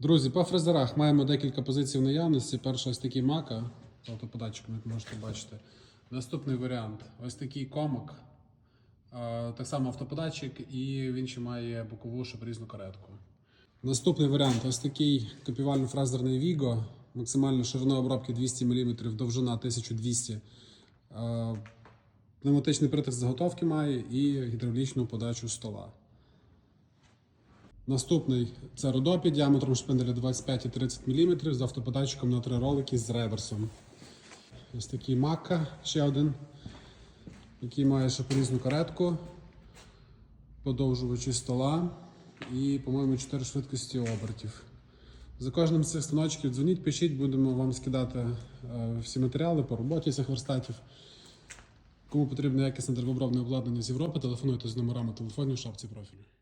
Друзі, по фрезерах маємо декілька позицій в наявності. Перша ось такий мака з автоподатчиком, як можете бачити. Наступний варіант ось такий комок. Е, Так само автоподатчик, і він ще має бокову шипрізну каретку. Наступний варіант ось такий копівально-фрезерний Vigo. Максимальна ширина обробки 200 мм, довжина 1200 Е, Пневматичний притиск заготовки має і гідравлічну подачу стола. Наступний це родопі діаметром шпинделя 25 і 30 мм з автоподатчиком на три ролики з реверсом. Ось такий Макка, ще один, який має шапорізну каретку, подовжувачі стола і, по-моєму, 4 швидкості обертів. За кожним з цих станочків дзвоніть, пишіть, будемо вам скидати е, всі матеріали по роботі цих верстатів. Кому потрібно якісне деревообробне обладнання з Європи, телефонуйте з номерами телефонів в шапці профілю.